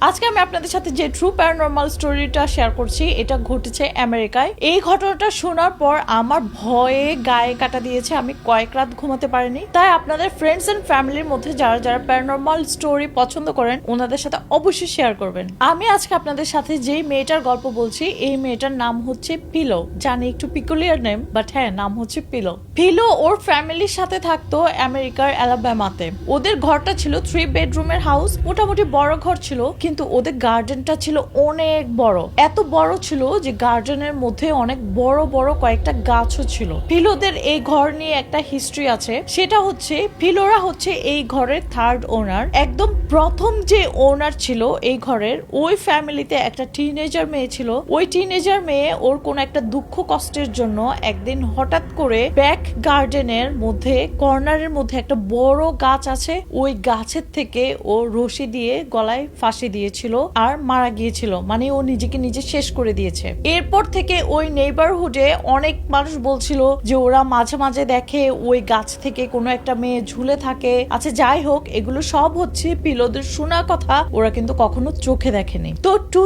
আজকে আমি আপনাদের সাথে যে ট্রু প্যারানর্মাল স্টোরিটা শেয়ার করছি, এটা ঘটেছে আমেরিকায়। এই ঘটনাটা শোনার পর আমার ভয়ে গায়ে কাটা দিয়েছে, আমি কয়েক রাত ঘুমাতে পারিনি। তাই আপনাদের ফ্রেন্ডস এন্ড ফ্যামিলির মধ্যে যারা যারা প্যারানর্মাল স্টোরি পছন্দ করেন, ওনাদের সাথে অবশ্যই শেয়ার করবেন। আমি আজকে আপনাদের সাথে যেই মেয়েটার গল্প বলছি, এই মেয়েটার নাম হচ্ছে পিলো। জানি একটু পিকুলিয়ার নেম বাট হ্যাঁ নাম হচ্ছে পিলো। পিলো ওর ফ্যামিলির সাথে থাকতো আমেরিকার অ্যালাবামাতে। ওদের ঘরটা ছিল থ্রি বেডরুমের হাউস মোটামুটি বড় ঘর ছিল কিন্তু ওদের গার্ডেনটা ছিল অনেক বড়। এত বড় ছিল যে গার্ডেনের মধ্যে অনেক বড় বড় কয়েকটা গাছও ছিল। ফিলোদের এই ঘর নিয়ে একটা হিস্ট্রি আছে। সেটা হচ্ছে, ফিলোরা হচ্ছে এই ঘরের থার্ড ওনার একদম প্রথম যে ওনার ছিল এই ঘরের, ওই ফ্যামিলিতে একটা টিনেজার মেয়ে ছিল। ওই টিনেজার মেয়ে ওর কোন একটা দুঃখ কষ্টের জন্য একদিন হঠাৎ করে ব্যাক গার্ডেনের মধ্যে কর্নারের মধ্যে একটা বড় গাছ আছে। ওই গাছের থেকে ও রশি দিয়ে গলায় ফাঁসি দিয়েছিল আর মারা গিয়েছিল। মানে ও নিজেকে নিজে শেষ করে দিয়েছে। এরপর থেকে ওই নেইবারহুডে অনেক মানুষ বলছিল যে ওরা মাঝে মাঝে দেখে ওই গাছ থেকে কোনো একটা মেয়ে ঝুলে থাকে। আচ্ছা যাই হোক, এগুলো সব হচ্ছে পিলোদের শোনা কথা। ওরা কিন্তু কখনো চোখে দেখেনি। তো টু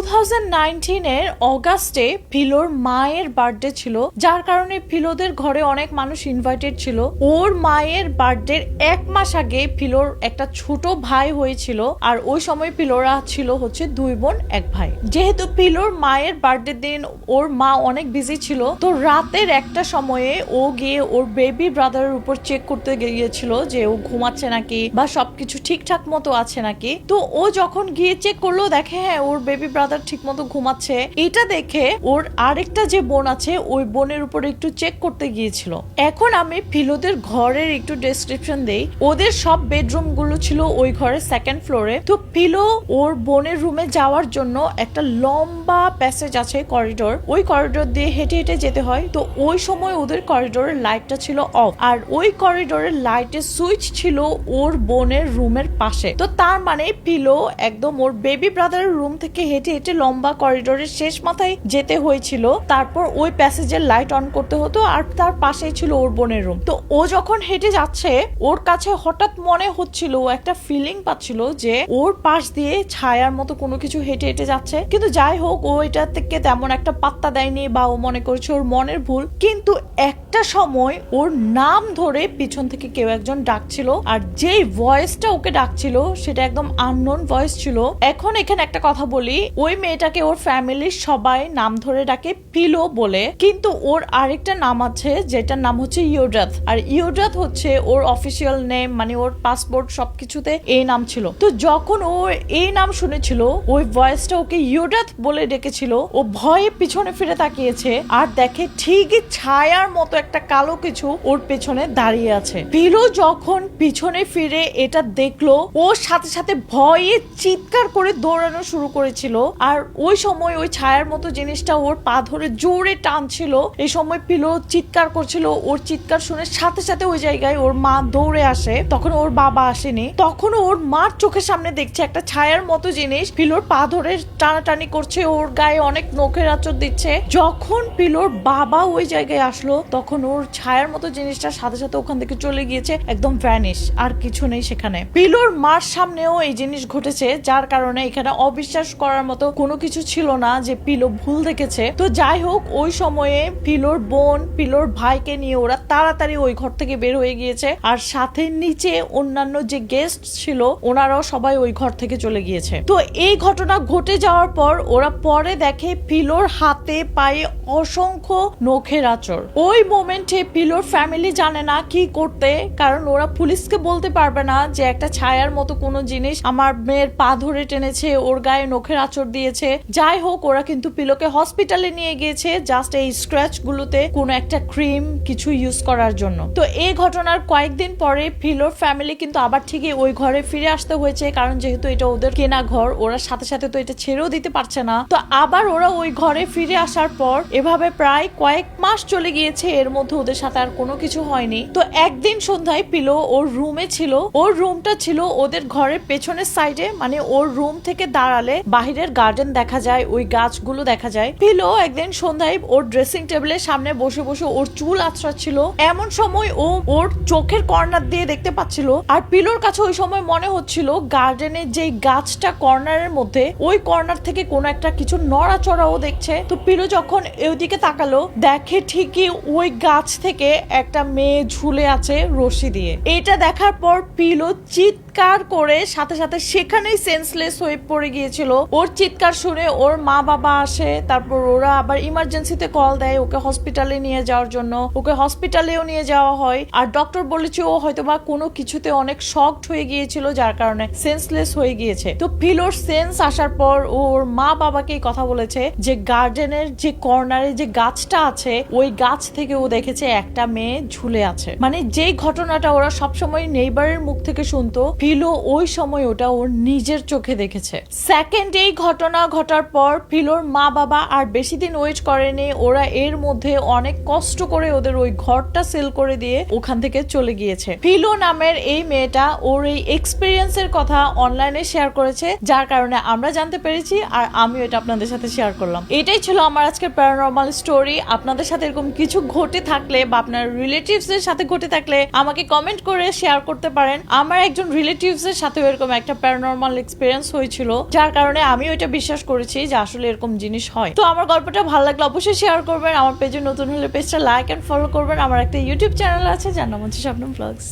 এর অগাস্টে ফিলোর মায়ের বার্থডে ছিল। যার কারণে ফিলোদের ঘরে অনেক মানুষ ইনভাইটেড ছিল। ওর মায়ের বার্থডের এক মাস আগে ফিলোর একটা ছোট ভাই হয়েছিল। আর ওই সময় পিলোরা ছিল হচ্ছে দুই বোন, এক ভাই। যেহেতু পিলোর মায়ের বার্থডে দিন, ওর মা অনেক বিজি ছিল, তো রাতের একটা সময়ে ও গিয়ে ওর বেবি ব্রাদারের উপর চেক করতে গিয়েছিল যে ও ঘুমাচ্ছে নাকি বা সবকিছু ঠিকঠাক মতো আছে নাকি। তো ও যখন গিয়ে চেক করল, দেখে হ্যাঁ ওর বেবি ব্রাদার ঠিক মতো ঘুমাচ্ছে। এটা দেখে ওর আরেকটা যে বোন আছে, ওই বোনের উপর একটু চেক করতে গিয়েছিল। এখন আমি ফিলোদের ঘরের একটু ডেসক্রিপশন দেই। ওদের সব বেডরুমগুলো ছিল ওই ঘরের সেকেন্ড ফ্লোরে তো ফিলো ওর বোনের রুমে যাওয়ার জন্য একটা লম্বা প্যাসেজ আছে করিডোর। ওই করিডোর দিয়ে হেঁটে হেঁটে যেতে হয়। তো ওই সময় ওদের করিডোরের লাইটটা ছিল অফ। আর ওই করিডোরের লাইটের সুইচ ছিল ওর বোনের রুমের পাশে। তো তার মানে পিলো একদম ওর বেবি ব্রাদারের রুম থেকে হেঁটে হেঁটে লম্বা করিডোরের শেষ মাথায় যেতে হয়েছিল। তারপর ওই প্যাসেজের লাইট অন করতে হতো আর তার পাশেই ছিল ওর বোনের রুম। তো ও যখন হেঁটে যাচ্ছে, ওর কাছে হঠাৎ মনে হচ্ছিল, একটা ফিলিং পাচ্ছিল যে ওর পাশ দিয়ে ছায়ার মতো কোনো কিছু হেঁটে হেঁটে যাচ্ছে। কিন্তু যাই হোক, ও এটা থেকে তেমন একটা পাত্তা দেয়নি বা ও মনে করছে ওর মনের ভুল। কিন্তু একটা সময় ওর নাম ধরে পিছন থেকে কেউ একজন ডাকছিল আর যেই ভয়েসটা ওকে ডাকছিল, সেটা একদম আননোন ভয়েস ছিল। এখন এখানে একটা কথা বলি, ওই মেয়েটাকে ওর ফ্যামিলির সবাই নাম ধরে ডাকে পিলো বলে। কিন্তু ওর আরেকটা নাম আছে, যেটার নাম হচ্ছে ইয়োডাথ আর ইয়োডাথ হচ্ছে ওর অফিসিয়াল নেম মানে ওর পাসপোর্ট সবকিছুতে এই নাম ছিল। তো যখন ও এই নাম শুনেছিল, ওই ভয়েসটা ওকে ইয়োডাথ বলে ডেকেছিল। ও ভয়ে পিছনে ফিরে তাকিয়েছে আর দেখে ঠিকই ছায়ার মতো একটা কালো কিছু ওর পেছনে দাঁড়িয়ে আছে। পিলো যখন পিছনে ফিরে এটা দেখল ওর সাথে সাথে ভয়ে চিৎকার করে দৌড়ানো শুরু করেছিল আর ওই সময় ওই ছায়ার মতো জিনিসটা ওর পা ধরে জোরে টানছিল। এই সময় পিলো চিৎকার করছিল, ওর চিৎকার শুনে সাথে সাথে ওই জায়গায় ওর মা দৌড়ে আসে। তখন ওর বাবা আসেনি তখন ওর মার চোখের সামনে দেখছে একটা ছায়ার মতো জিনিস, পিলোর পা ধরে টানাটানি করছে, ওর গায়ে অনেক নখের আচর দিচ্ছে। যখন পিলোর বাবা ওই জায়গায় আসলো, তখন ওর ছায়ার মতো জিনিসটা সাথে সাথে ওখান থেকে চলে গিয়েছে, একদম ভ্যানিশ আর কিছু নেই সেখানে। পিলোর মার সামনেও এই জিনিস ঘটেছে, যার কারণে এখানে অবিশ্বাস করার মতো কোনো কিছু ছিল না যে পিলো ভুল দেখেছে। তো যাই হোক, ওই সময়ে পিলোর বোন, পিলোর ভাইকে নিয়ে ওরা তাড়াতাড়ি ওই ঘর থেকে বের হয়ে গিয়েছে, আর সাথে নিচে অন্যান্য যে গেস্ট ছিল, ওনারাও সবাই ওই ঘর থেকে চলে গিয়েছে। তো এই ঘটনা ঘটে যাওয়ার পর ওরা পরে দেখে পিলোর হাতে পায়ে অসংখ্য নখের আচর ওই মোমেন্টে পিলোর ফ্যামিলি জানে না কি করতে, কারণ ওরা পুলিশকে বলতে পারবে না যে একটা ছায়ার মতো কোনো জিনিস আমার মেয়ের পা ধরে টেনেছে, ওর গায়ে নখের আচর দিয়েছে। যাই হোক, ওরা কিন্তু পিলোকে হসপিটালে নিয়ে গিয়েছে জাস্ট এই স্ক্র্যাচ গুলোতে কোনো একটা ক্রিম কিছু ইউজ করার জন্য। তো এই ঘটনার কয়েকদিন পরে পিলোর ফ্যামিলি কিন্তু আবার ঠিকই ওই ঘরে ফিরে আসতে হয়েছে, কারণ যেহেতু এটা ওদের কেনা ঘর, ওরা সাথে সাথে তো এটা ছেড়েও দিতে পারছে না। তো আবার ওরা ওই ঘরে ফিরে আসার পর এভাবে প্রায় কয়েক মাস চলে গিয়েছে, এর মধ্যে ওদের সাথে আর কোনো কিছু হয়নি। তো একদিন সন্ধ্যায় পিলো ওর রুমে ছিল, ওর রুমটা ছিল ওদের ঘরের পেছনের সাইডে মানে ওর রুম থেকে দাঁড়ালে বাহিরের গার্ডেন দেখা যায়, ওই গাছগুলো দেখা যায়। পিলো একদিন সন্ধ্যায় ওর ড্রেসিং টেবিলের সামনে বসে বসে ওর চুল আছড়াচ্ছিল এমন সময় ও ওর চোখের কর্নার দিয়ে দেখতে পাচ্ছিল। আর পিলোর কাছে ওই সময় মনে হচ্ছিল, গার্ডেনের যে গাছটা কর্নারের মধ্যে, ওই কর্নার থেকে কোনো একটা কিছু নড়াচড়াও দেখছে। তো পিলু যখন ওইদিকে তাকালো, দেখে ঠিকই ওই গাছ থেকে একটা মেয়ে ঝুলে আছে রশি দিয়ে। এটা দেখার পর পিলো পিলু চিৎকার করে সাথে সাথে সেখানেই সেন্সলেস হয়ে পড়ে গিয়েছিল। ওর চিৎকার শুনে ওর মা বাবা আসে, তারপর ওরা আবার ইমার্জেন্সিতে কল দেয় ওকে হসপিটালে নিয়ে যাওয়ার জন্য। ওকে হসপিটালেও নিয়ে যাওয়া হয়। আর ডক্টর বলেছে ও হয়তোবা কোনো কিছুতে অনেক শকড হয়ে গিয়েছিল, যার কারণে সেন্সলেস হয়ে গিয়েছে। তো পিলোর সেন্স আসার পর ওর মা বাবাকে কথা বলেছে যে গার্ডেনের যে কর্নারে যে গাছটা আছে, ওই গাছ থেকে ও দেখেছে একটা মেয়ে ঝুলে আছে। মানে যেই ঘটনাটা ওরা সবসময় নেইবারের মুখ থেকে শুনতো ফিলো ওই সময় ওটা ওর নিজের চোখে দেখেছে। সেকেন্ড এই ঘটনা ঘটার পর ফিলোর মা বাবা আর বেশি দিন ওয়েট করেনি। ওরা এর মধ্যে অনেক কষ্ট করে ওদের ওই ঘরটা সেল করে দিয়ে ওখান থেকে চলে গিয়েছে। ফিলো নামের এই মেয়েটা ওর এই এক্সপিরিয়েন্সের কথা অনলাইনে শেয়ার করেছে, যার কারণে আমরা জানতে পেরেছি আর আমিও এটা আপনাদের সাথে শেয়ার করলাম। এটাই ছিল আমার আজকের প্যারানর্মাল স্টোরি আপনাদের সাথে এরকম কিছু ঘটে থাকলে বা আপনার রিলেটিভস এর সাথে ঘটে থাকলে আমাকে কমেন্ট করে শেয়ার করতে পারেন। আমার একজন রিলেটিভস এর সাথে এরকম একটা প্যারানর্মাল এক্সপিরিয়েন্স হয়েছিল, যার কারণে আমি ওইটা বিশ্বাস করেছি যে আসলে এরকম জিনিস হয়। তো আমার গল্পটা ভালো লাগলে অবশ্যই শেয়ার করবেন, আমার পেজে নতুন হলে পেজটা লাইক এন্ড ফলো করবেন। আমার একটা ইউটিউব চ্যানেল আছে, যার নাম হচ্ছে স্বপ্ন ব্লগস